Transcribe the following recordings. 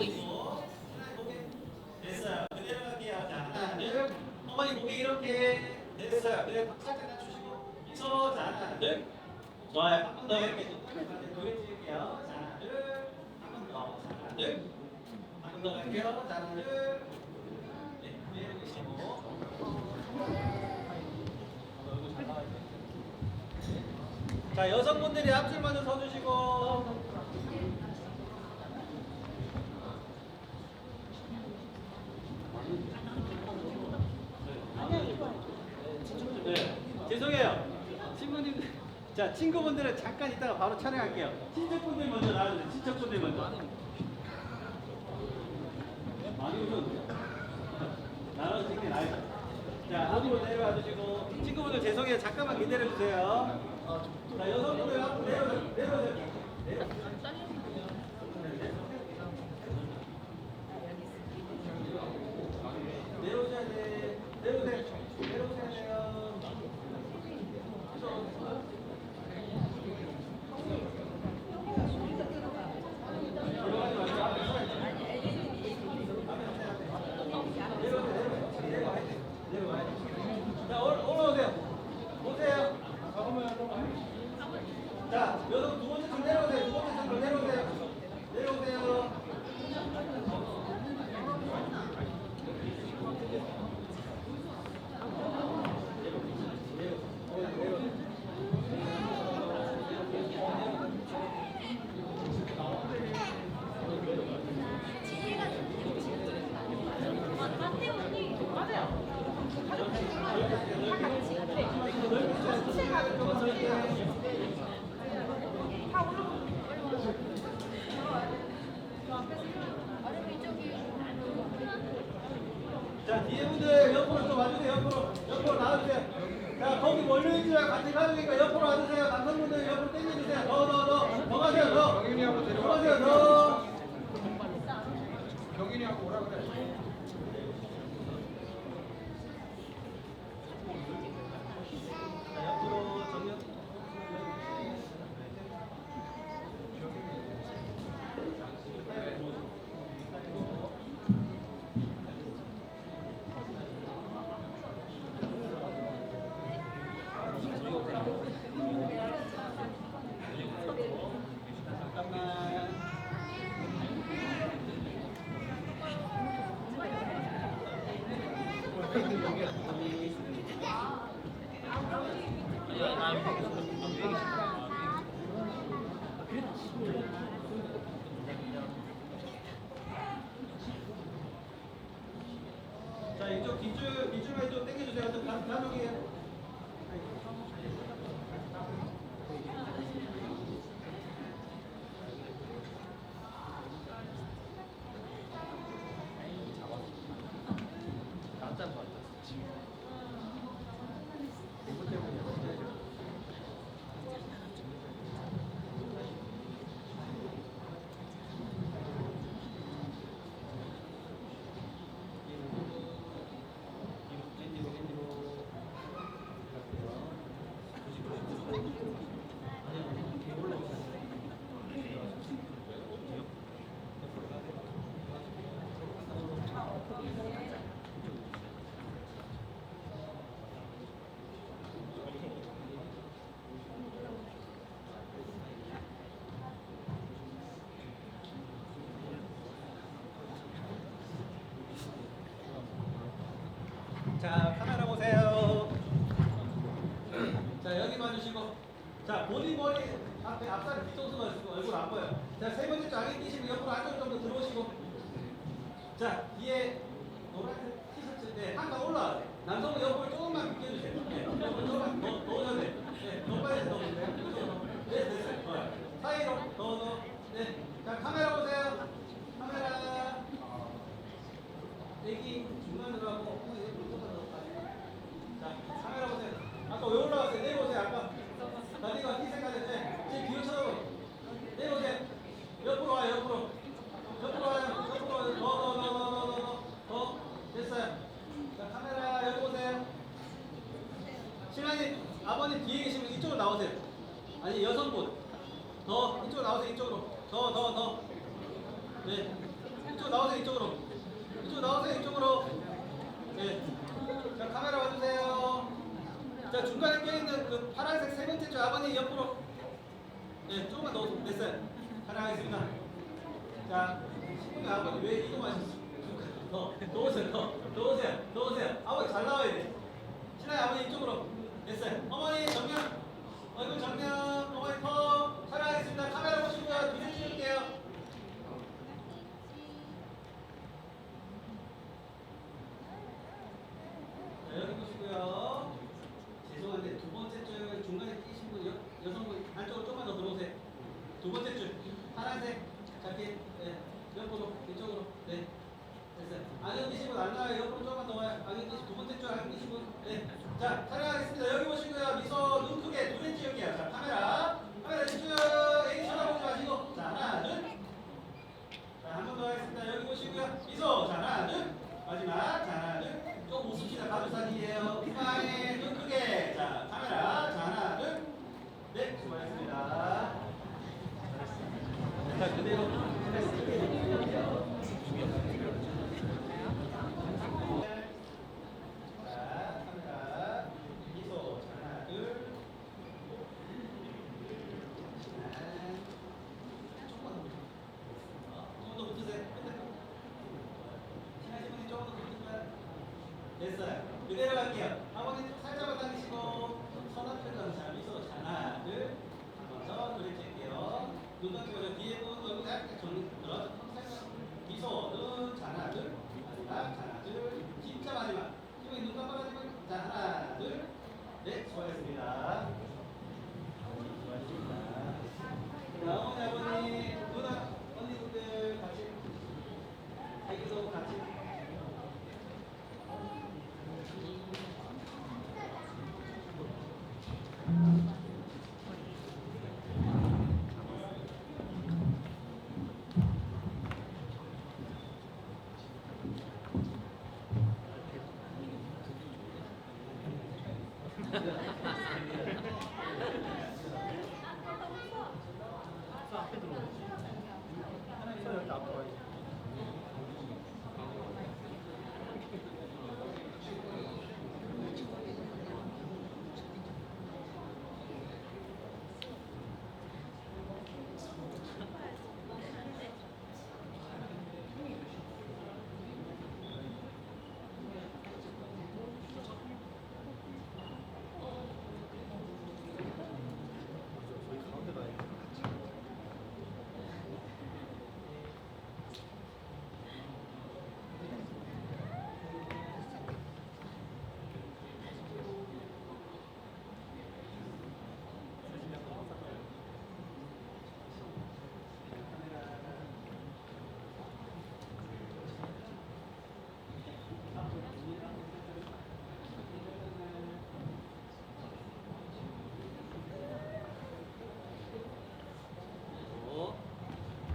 올리고 됐어요. 그대로 갈게요. 자, 하나, 어머니 고개 이렇게 됐어요. 그대로 바깥에 낮추시고 1초. 자, 하나, 좋아요. 한 번 더 이렇게 고개 찍을게요. 자, 한번 더. 자, 하나, 한번 더 갈게요. 자, 하나, 네, 그대로 계시고. 자 여성분들이 앞줄 먼저 서주시고 자 친구분들은 잠깐 이따가 바로 촬영할게요. 친척분들 먼저 나와주세요. 친척분들 먼저. 많이 오셨는데요? 나눠서 찍긴 알죠. 자 앞으로 내려와 주시고 친구분들 죄송해요. 잠깐만 기다려 주세요. 자 여성분들 앞으로 내려 내려오세요. 자, 본인 머리 앞에 앞살 뒤통수가 있고 얼굴 안 보여. 자, 세 번째 장인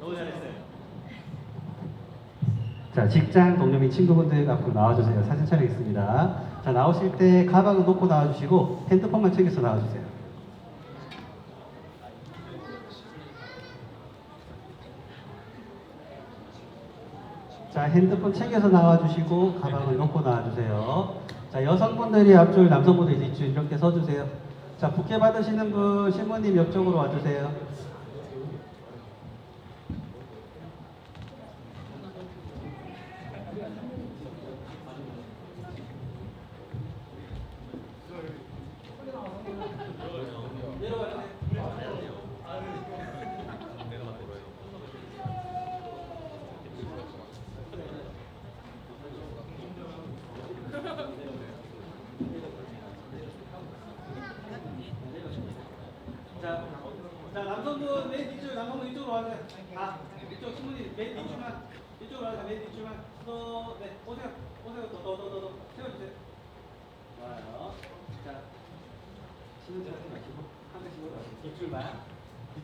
너무 잘했어요. 자, 직장 동료 및 친구분들 앞으로 나와주세요. 사진 촬영있습니다 자, 나오실 때 가방을 놓고 나와주시고 핸드폰만 챙겨서 나와주세요. 자, 핸드폰 챙겨서 나와주시고 가방을 놓고 나와주세요. 자, 여성분들이 앞줄, 남성분들이 뒷줄 이렇게 서주세요. 자, 부케 받으시는 분 신부님 옆쪽으로 와주세요.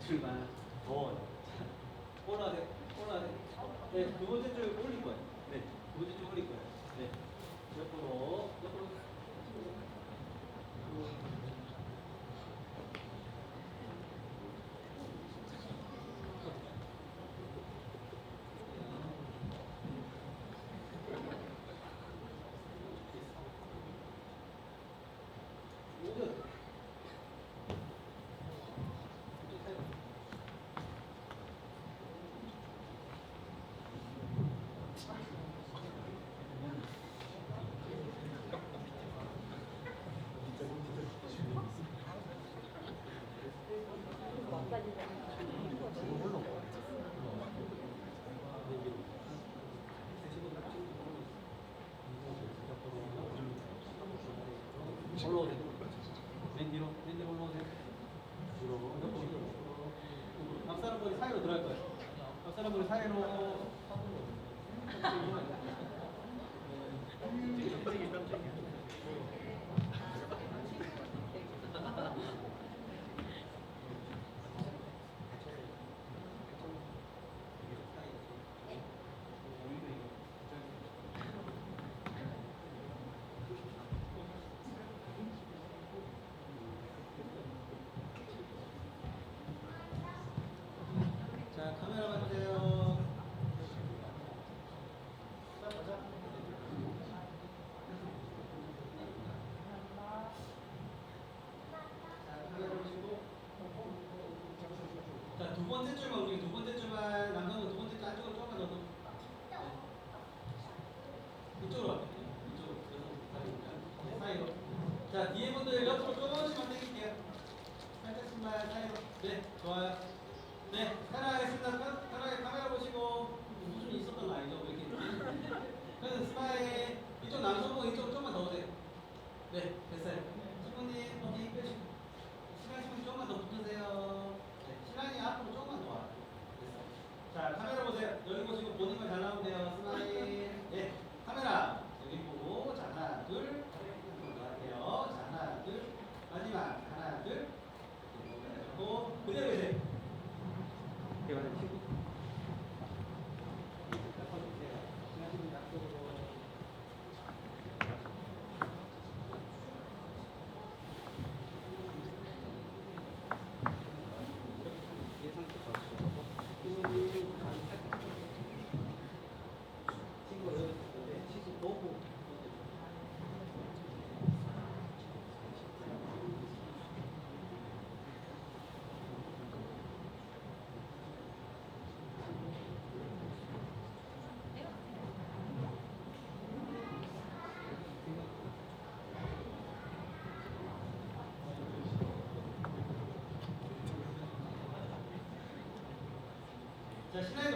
Too. 사람들이 사이로 들어갈 거예요. 옆 사람들이 사이로 하고. 깜짝이야, 깜짝이야. 번째 줄만 우리 두 번째 줄만 남성은 두 번째 줄 안쪽으로 조금만 더 ಪ್ರಶ್ನೆ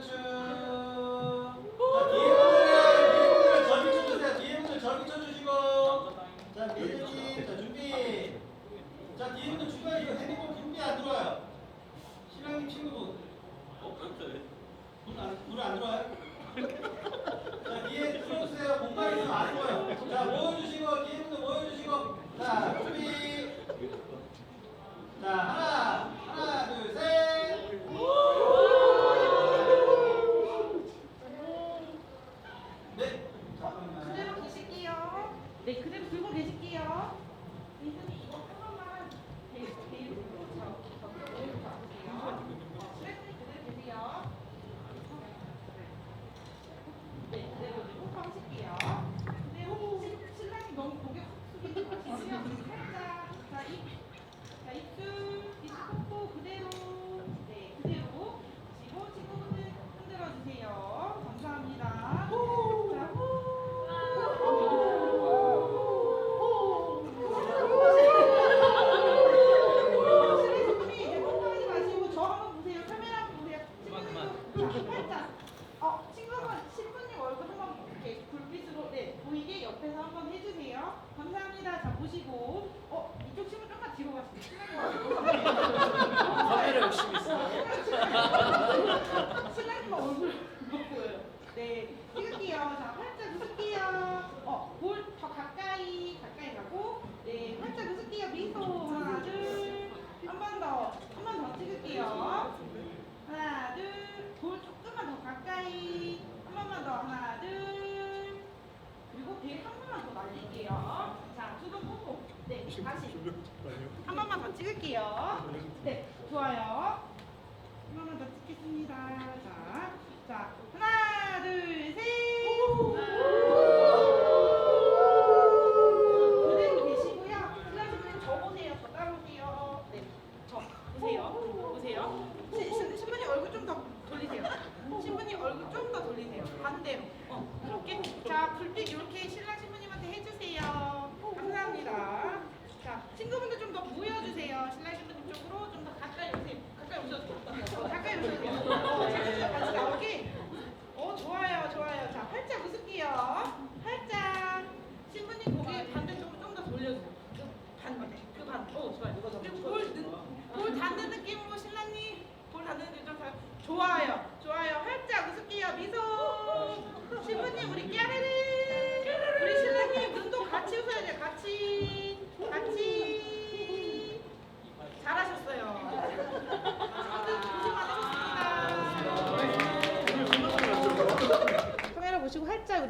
자, 입맞춤. 자, 뒤에 분들, 뒤에 분들 절 비춰주세요. 뒤에 분들 절 비춰주시고. 자, 미드님, 자, 준비. 자, 뒤에 분들 중간에 이거 핸드폰 준비 안 들어와요. 신랑님 친구분. 어, 문안 문안 들어와요? 자, 뒤에 들어주세요. 공간 있으면 안 보여. 자, 모여주시고, 뒤에 분들 모여주시고. 자, 준비. 자, 하나, 하나, 둘, 셋. 네. 잠깐만요. 그대로 계실게요. 네, 그대로 들고 계실게요. 이분이 이거 한 번만 대- 대입으로 저- 저- 대입으로 잡으세요. 스트레스 그대로 계세요. 네, 그대로 꼭 하실게요. 그대로 신- 신랑이 너무 고개 숙이지 마시고요. 살짝, 자, 입, 자, 입술, 입술 꽂고 그대로, 네, 그대로 지고 친구분들 흔들어 주세요. 감사합니다. 자, 후. 신랑분이 이제 멍하지 마시고 저 한번 보세요. 카메라 한번 보세요. 친구분 살짝. 어, 친구분 신부님 얼굴 이렇게 불빛으로 네 보이게 옆에서 한번 해주세요. 감사합니다. 자 보시고 어 이쪽 친구 좀만 뒤로 가시죠. 신랑님 얼굴. 카메라 열심히 써. 신랑님 얼굴 못 보여요. 네, 찍을게요. 자, 활짝 웃을게요. 어, 볼 더 가까이, 가까이 가고, 네, 활짝 웃을게요. 미소. 하나, 둘. 한 번 더, 한 번 더 찍을게요. 하나, 둘. 볼 조금만 더 가까이. 한 번만 더. 하나, 둘. 그리고 배 한 번만 더 날릴게요. 자, 두 번 뽀뽀. 네, 다시. 한 번만 더 찍을게요. 네, 좋아요. 한 번만 더 찍겠습니다.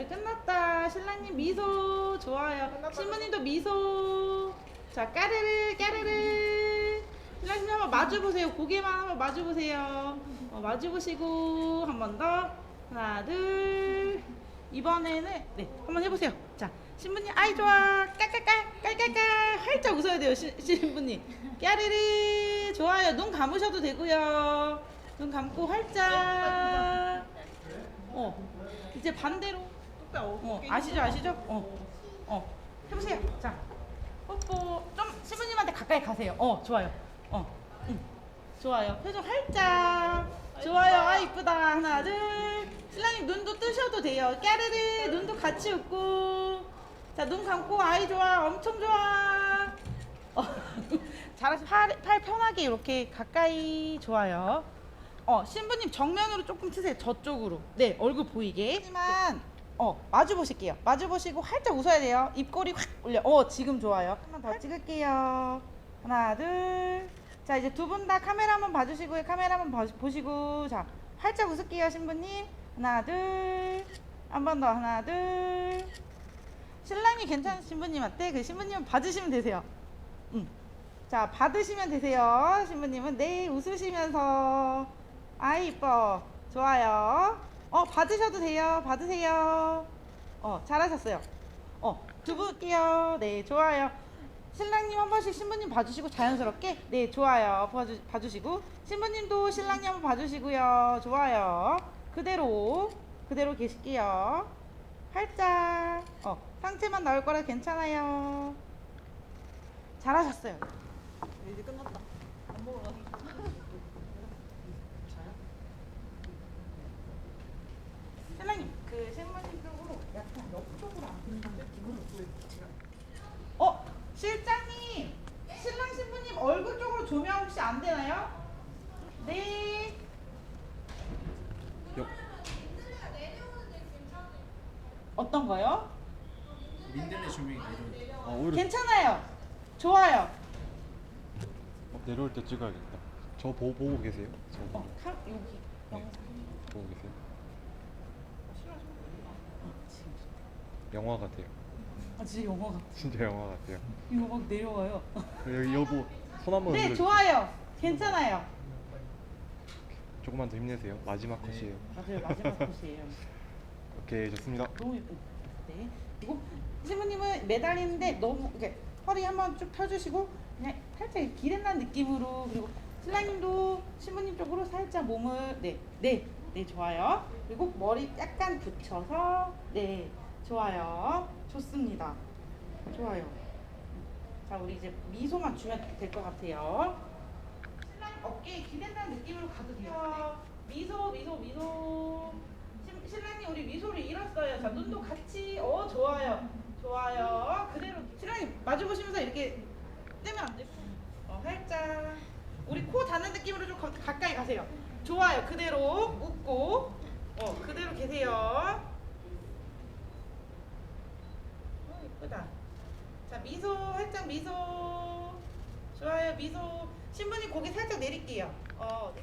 우리 끝났다. 신랑님 미소 좋아요. 신부님도 미소. 자 까르르 까르르. 신랑님 한번 마주 보세요. 고개만 한번 마주 보세요. 어, 마주 보시고 한 번 더. 하나 둘. 이번에는 네 한번 해보세요. 자 신부님 아이 좋아 깔깔깔 깔깔깔 활짝 웃어야 돼요 신, 신부님. 까르르 좋아요. 눈 감으셔도 되고요. 눈 감고 활짝. 어 이제 반대로 어 아시죠 아시죠? 어 어 해보세요. 자 뽀뽀 좀 신부님한테 가까이 가세요. 어 좋아요. 어 응. 좋아요. 표정 활짝. 좋아요. 아 이쁘다. 하나 둘. 신랑님 눈도 뜨셔도 돼요. 까르르. 눈도 같이 웃고. 자 눈 감고 아이 좋아. 엄청 좋아. 어, 잘하시 팔, 팔 편하게 이렇게 가까이 좋아요. 어, 신부님 정면으로 조금 트세요. 저쪽으로. 네, 얼굴 보이게. 하지만 어, 마주 보실게요. 마주 보시고 활짝 웃어야 돼요. 입꼬리 확 올려. 어, 지금 좋아요. 한번 더 찍을게요. 하나, 둘. 자, 이제 두 분 다 카메라 한번 봐주시고요. 카메라 한번 봐- 보시고. 자, 활짝 웃을게요, 신부님. 하나, 둘. 한 번 더. 하나, 둘. 신랑이 괜찮은 신부님한테 그 신부님 받으시면 되세요. 응. 자, 받으시면 되세요. 신부님은 네, 웃으시면서. 아이, 이뻐. 좋아요. 어, 받으셔도 돼요. 받으세요. 어, 잘하셨어요. 어, 두 분게요. 네, 좋아요. 신랑님 한 번씩 신부님 봐주시고 자연스럽게. 네, 좋아요. 봐주, 봐주시고. 신부님도 신랑님 한번 봐주시고요. 좋아요. 그대로, 그대로 계실게요. 활짝. 어, 상체만 나올 거라 괜찮아요. 잘하셨어요. 이제 끝났다. 안 먹으러 가. 조명 혹시 안 되나요? 네. 옆 어떤 거요? 민들레 조명이 내려올 아 오히려 괜찮아요. 좋아요. 어, 내려올 때 찍어야겠다. 저 보, 보고 계세요? 저 어, 카, 여기 영상. 보고 계세요? 어, 지금. 영화 같아요. 아 진짜 영화 같아. 진짜 영화 같아요. 이거 막 내려와요. 여기 여보 손 한번 네. 좋아요. 괜찮아요. 조금만 더 힘내세요. 마지막 컷이에요. 맞아요, 마지막 컷이에요. 오케이 좋습니다. 너무 예쁜. 네. 그리고 신부님은 매달리는데 너무 이렇게 허리 한번 쭉 펴주시고 그냥 살짝 기른다는 느낌으로 그리고 신랑님도 신부님 쪽으로 살짝 몸을 네, 네, 네 좋아요. 그리고 머리 약간 붙여서 네 좋아요. 좋습니다. 좋아요. 자 우리 이제 미소만 주면 될 것 같아요. 신랑 어깨에 기댄다는 느낌으로 가도 돼요. 미소, 미소, 미소. 신- 신랑님 우리 미소를 잃었어요. 자 눈도 같이. 어 좋아요, 좋아요. 그대로 신랑님 마주 보시면서 이렇게 떼면 안 돼. 어 살짝. 우리 코 닿는 느낌으로 좀 가, 가까이 가세요. 좋아요. 그대로 웃고. 어 그대로 계세요. 어 예쁘다. 자 미소 살짝 미소. 좋아요 미소. 신부님 고개 살짝 내릴게요. 어. 네.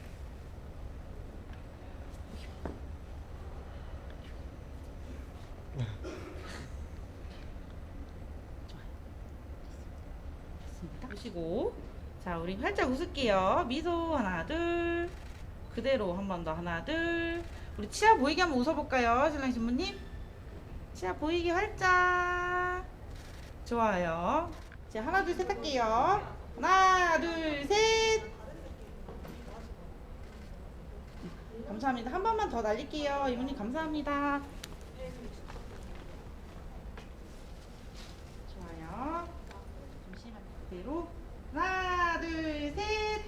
보시고 자 우리 활짝 웃을게요 미소 하나 둘 그대로 한 번 더 하나 둘 우리 치아 보이게 한번 웃어볼까요 신랑 신부님 치아 보이게 활짝 좋아요. 자 하나 둘 셋 할게요. 하나 둘 셋. 감사합니다. 한 번만 더 날릴게요. 이모님 감사합니다. 좋아요. 잠시만 그대로. 하나 둘 셋.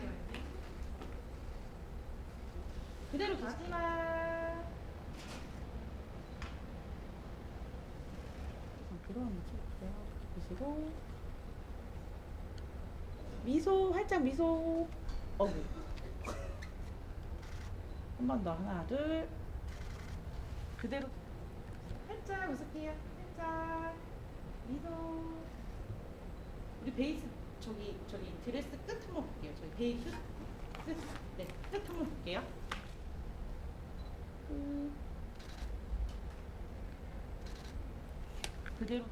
그대로 마지막 들어 보시고 미소 활짝 미소 어구 한 번 더 하나 둘 그대로 살짝 웃을게요 살짝 미소 우리 베이스 저기 저기 드레스 끝 한번 볼게요. 저기 베이스 끝, 네, 끝 한번 볼게요. 끝. 그대로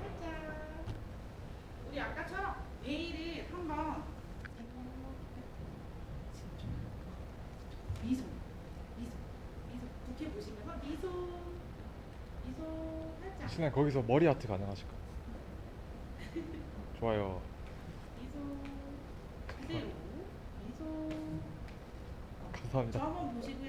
살짝 우리 아까처럼 베일을 한번 미소 미소 미소 이렇게 보시면서 미소 미소 살짝 신랑 거기서 머리 아트 가능하실까? 좋아요. 저 감사합니다. 한번 보시고요. 저